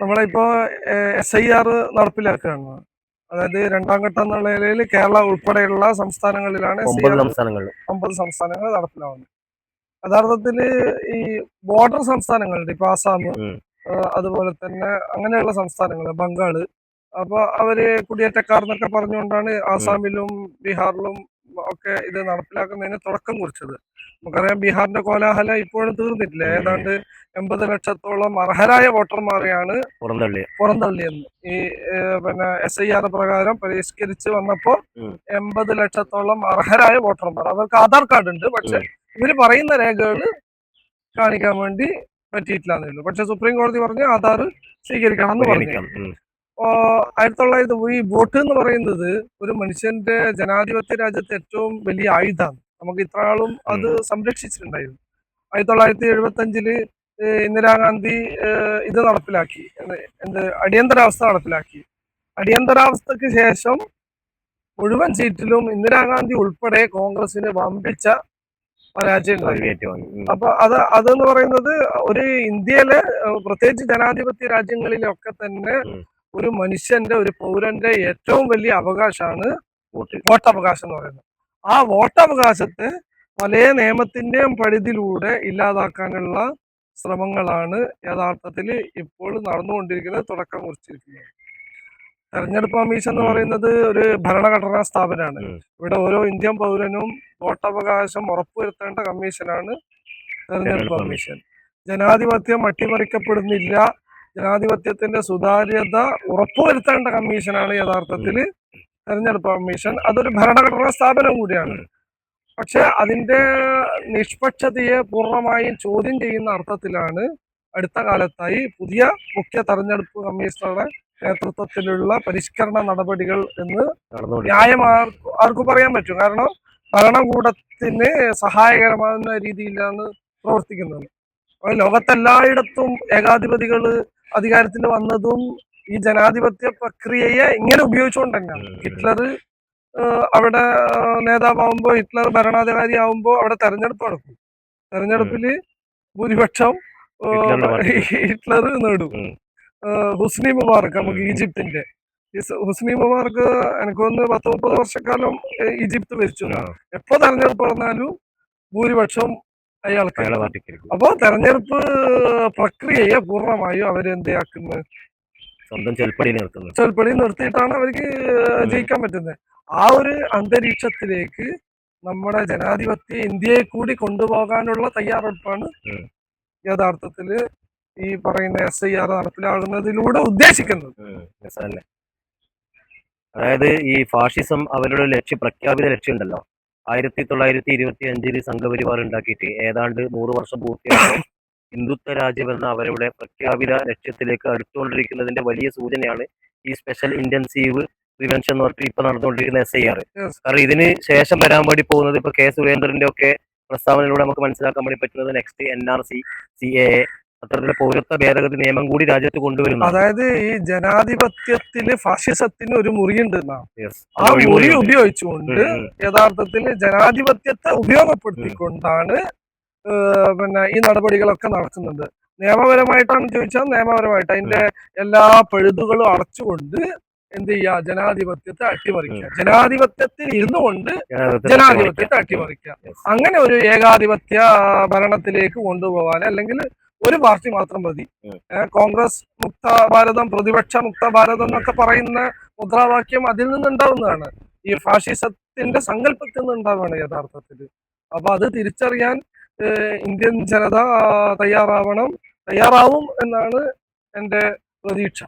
നമ്മളിപ്പോ S I R നടപ്പിലാക്കുകയാണ്. അതായത് രണ്ടാം ഘട്ടം എന്നുള്ള നിലയിൽ കേരള ഉൾപ്പെടെയുള്ള സംസ്ഥാനങ്ങളിലാണ് ഒമ്പത് സംസ്ഥാനങ്ങൾ. നടപ്പിലാവുന്നത്. യഥാർത്ഥത്തിൽ ഈ ബോർഡർ സംസ്ഥാനങ്ങളുണ്ട് ഇപ്പൊ ആസാം അതുപോലെ തന്നെ അങ്ങനെയുള്ള സംസ്ഥാനങ്ങൾ ബംഗാൾ. അപ്പൊ അവർ കുടിയേറ്റക്കാർ എന്നൊക്കെ പറഞ്ഞുകൊണ്ടാണ് ആസാമിലും ബീഹാറിലും ഒക്കെ ഇത് നടപ്പിലാക്കുന്നതിന് തുടക്കം കുറിച്ചത്. നമുക്കറിയാം ബീഹാറിന്റെ കോലാഹല ഇപ്പോഴും തീർന്നിട്ടില്ല. ഏതാണ്ട് എൺപത് ലക്ഷത്തോളം അർഹരായ വോട്ടർമാരെയാണ് പുറന്തള്ളി. പുറന്തള്ളിയെന്ന്. ഈ പിന്നെ എസ് ഐ ആർ പ്രകാരം പരിഷ്കരിച്ച് വന്നപ്പോ ഉം. എൺപത് ലക്ഷത്തോളം അർഹരായ വോട്ടർമാർ. അവർക്ക് ആധാർ കാർഡ് ഉണ്ട്. പക്ഷെ ഇവർ പറയുന്ന രേഖകൾ കാണിക്കാൻ വേണ്ടി പറ്റിയിട്ടില്ല എന്നുള്ളൂ പക്ഷെ സുപ്രീം കോടതി പറഞ്ഞ് ആധാർ സ്വീകരിക്കണം. എന്ന് പറഞ്ഞു ആയിരത്തി തൊള്ളായിരത്തി ഈ വോട്ട് എന്ന് പറയുന്നത് ഒരു മനുഷ്യന്റെ ജനാധിപത്യ രാജ്യത്തെ ഏറ്റവും വലിയ ആയുധമാണ്. നമുക്ക് ഇത്ര ആളും അത് സംരക്ഷിച്ചിട്ടുണ്ടായിരുന്നു. ആയിരത്തി തൊള്ളായിരത്തി എഴുപത്തി അഞ്ചിൽ ഇന്ദിരാഗാന്ധി ഇത് നടപ്പിലാക്കി. എന്ത് അടിയന്തരാവസ്ഥ നടപ്പിലാക്കി. അടിയന്തരാവസ്ഥക്ക് ശേഷം മുഴുവൻ സീറ്റിലും ഇന്ദിരാഗാന്ധി ഉൾപ്പെടെ കോൺഗ്രസിന് വമ്പിച്ച പരാജയം. അപ്പൊ അത് അതെന്ന് പറയുന്നത് ഒരു ഇന്ത്യയിലെ പ്രത്യേകിച്ച് ജനാധിപത്യ രാജ്യങ്ങളിലൊക്കെ തന്നെ. ഒരു മനുഷ്യന്റെ ഒരു പൗരന്റെ ഏറ്റവും വലിയ അവകാശമാണ് വോട്ട് വോട്ടവകാശം എന്ന് പറയുന്നത്. ആ വോട്ടവകാശത്തെ പല നിയമത്തിന്റെയും പരിധിയിലൂടെ ഇല്ലാതാക്കാനുള്ള ശ്രമങ്ങളാണ് യഥാർത്ഥത്തിൽ ഇപ്പോൾ നടന്നുകൊണ്ടിരിക്കുന്നത് തുടക്കം കുറിച്ചിരിക്കുന്നത്. തെരഞ്ഞെടുപ്പ് കമ്മീഷൻ എന്ന് പറയുന്നത് ഒരു ഭരണഘടനാ സ്ഥാപനമാണ്. ഇവിടെ ഓരോ ഇന്ത്യൻ പൗരനും വോട്ടവകാശം ഉറപ്പുവരുത്തേണ്ട കമ്മീഷനാണ് തെരഞ്ഞെടുപ്പ് കമ്മീഷൻ. ജനാധിപത്യം അട്ടിമറിക്കപ്പെടുന്നില്ല ജനാധിപത്യത്തിന്റെ സുതാര്യത ഉറപ്പുവരുത്തേണ്ട കമ്മീഷനാണ് യഥാർത്ഥത്തിൽ തെരഞ്ഞെടുപ്പ് കമ്മീഷൻ. അതൊരു ഭരണഘടനാ സ്ഥാപനം കൂടിയാണ്. പക്ഷെ അതിന്റെ നിഷ്പക്ഷതയെ പൂർണമായും ചോദ്യം ചെയ്യുന്ന അർത്ഥത്തിലാണ് അടുത്ത കാലത്തായി പുതിയ മുഖ്യ തെരഞ്ഞെടുപ്പ് കമ്മീഷണറുടെ നേതൃത്വത്തിലുള്ള പരിഷ്കരണ നടപടികൾ എന്ന്. ന്യായം ആർക്ക് പറയാൻ പറ്റും. കാരണം ഭരണകൂടത്തിന് സഹായകരമാകുന്ന രീതിയിലാണ് പ്രവർത്തിക്കുന്നത്. ലോകത്തെല്ലായിടത്തും ഏകാധിപതികൾ അധികാരത്തിൽ വന്നതും ഈ ജനാധിപത്യ പ്രക്രിയയെ ഇങ്ങനെ ഉപയോഗിച്ചുകൊണ്ട് തന്നെയാണ് ഹിറ്റ്ലർ അവിടെ നേതാവുമ്പോ നേതാവാകുമ്പോൾ ഹിറ്റ്ലർ ഭരണാധികാരി ആവുമ്പോൾ അവിടെ തെരഞ്ഞെടുപ്പ് നടക്കും. തെരഞ്ഞെടുപ്പിൽ ഭൂരിപക്ഷം. ഹിറ്റ്ലർ നേടും. ഹുസ്നി മുബാറക്ക് നമുക്ക് ഈജിപ്തിന്റെ. ഹുസ്നി മുബാറക്ക് എനിക്ക് ഒന്ന് പത്ത് മുപ്പത് വർഷക്കാലം ഈജിപ്ത് ഭരിച്ചു. എപ്പോ തെരഞ്ഞെടുപ്പ് നടന്നാലും ഭൂരിപക്ഷം അയാൾക്ക്. അപ്പോ തെരഞ്ഞെടുപ്പ് പ്രക്രിയയെ പൂർണമായും അവരെന്താക്കുന്നത് സ്വന്തം ചെൽപ്പടി നിർത്തുന്നത് ചെൽപ്പടി നിർത്തിയിട്ടാണ് അവർക്ക് ജയിക്കാൻ പറ്റുന്നത് ആ ഒരു അന്തരീക്ഷത്തിലേക്ക് നമ്മുടെ ജനാധിപത്യ ഇന്ത്യയെ കൂടി കൊണ്ടുപോകാനുള്ള തയ്യാറെടുപ്പാണ്. യഥാർത്ഥത്തിൽ ഈ പറയുന്ന എസ് ഐ ആർ നടപ്പിലാകുന്നതിലൂടെ ഉദ്ദേശിക്കുന്നത്. അതായത് ഈ ഫാഷിസം അവരുടെ ലക്ഷ്യം പ്രഖ്യാപിത ലക്ഷ്യം ഉണ്ടല്ലോ ആയിരത്തി തൊള്ളായിരത്തി ഇരുപത്തി അഞ്ചിൽ സംഘപരിവാർ ഉണ്ടാക്കിയിട്ട് ഏതാണ്ട് നൂറ് വർഷം പൂർത്തിയാക്കി ഹിന്ദുത്വ രാജ്യം എന്ന അവരുടെ പ്രഖ്യാപിത ലക്ഷ്യത്തിലേക്ക് അടുത്തുകൊണ്ടിരിക്കുന്നതിന്റെ വലിയ സൂചനയാണ് ഈ സ്പെഷ്യൽ ഇന്റൻസീവ് പ്രിവെൻഷൻ എന്ന് പറഞ്ഞിട്ട് ഇപ്പൊ നടന്നുകൊണ്ടിരിക്കുന്ന എസ് ഐ ആർ കാരണം ഇതിന് ശേഷം വരാൻ വേണ്ടി പോകുന്നത് ഇപ്പൊ കെ സുരേന്ദ്രന്റെ ഒക്കെ പ്രസ്താവനയിലൂടെ നമുക്ക് മനസ്സിലാക്കാൻ വേണ്ടി പറ്റുന്നത് next N R C C A അത്തരത്തിലെ പൗരത്വ ഭേദഗതി നിയമം കൂടി രാജ്യത്ത് കൊണ്ടുവരുന്നു. അതായത് ഈ ജനാധിപത്യത്തിൽ ഫാഷിസത്തിന് ഒരു മുറിയുണ്ട് ആ മുറി ഉപയോഗിച്ചുകൊണ്ട്. യഥാർത്ഥത്തിൽ ജനാധിപത്യത്തെ ഉപയോഗപ്പെടുത്തിക്കൊണ്ടാണ് പിന്നെ ഈ നടപടികളൊക്കെ നടക്കുന്നത് നിയമപരമായിട്ടാണ് ചോദിച്ചാൽ നിയമപരമായിട്ട്. അതിന്റെ എല്ലാ പഴുതുകളും അടച്ചുകൊണ്ട് എന്ത് ചെയ്യുക ജനാധിപത്യത്തെ അട്ടിമറിക്കുക. ജനാധിപത്യത്തിൽ ഇരുന്നു കൊണ്ട് ജനാധിപത്യത്തെ അട്ടിമറിക്കുക. അങ്ങനെ ഒരു ഏകാധിപത്യ ഭരണത്തിലേക്ക് കൊണ്ടുപോകാൻ അല്ലെങ്കിൽ ഒരു പാർട്ടി മാത്രം മതി. കോൺഗ്രസ് മുക്ത ഭാരതം പ്രതിപക്ഷ മുക്ത ഭാരതം എന്നൊക്കെ പറയുന്ന മുദ്രാവാക്യം അതിൽ നിന്നുണ്ടാവുന്നതാണ്. ഈ ഫാഷിസത്തിന്റെ സങ്കല്പത്തിൽ നിന്നുണ്ടാവുകയാണ് യഥാർത്ഥത്തിൽ. അപ്പൊ അത് തിരിച്ചറിയാൻ ഇന്ത്യൻ ജനത തയ്യാറാവണം തയ്യാറാവും എന്നാണ് എന്റെ പ്രതീക്ഷ.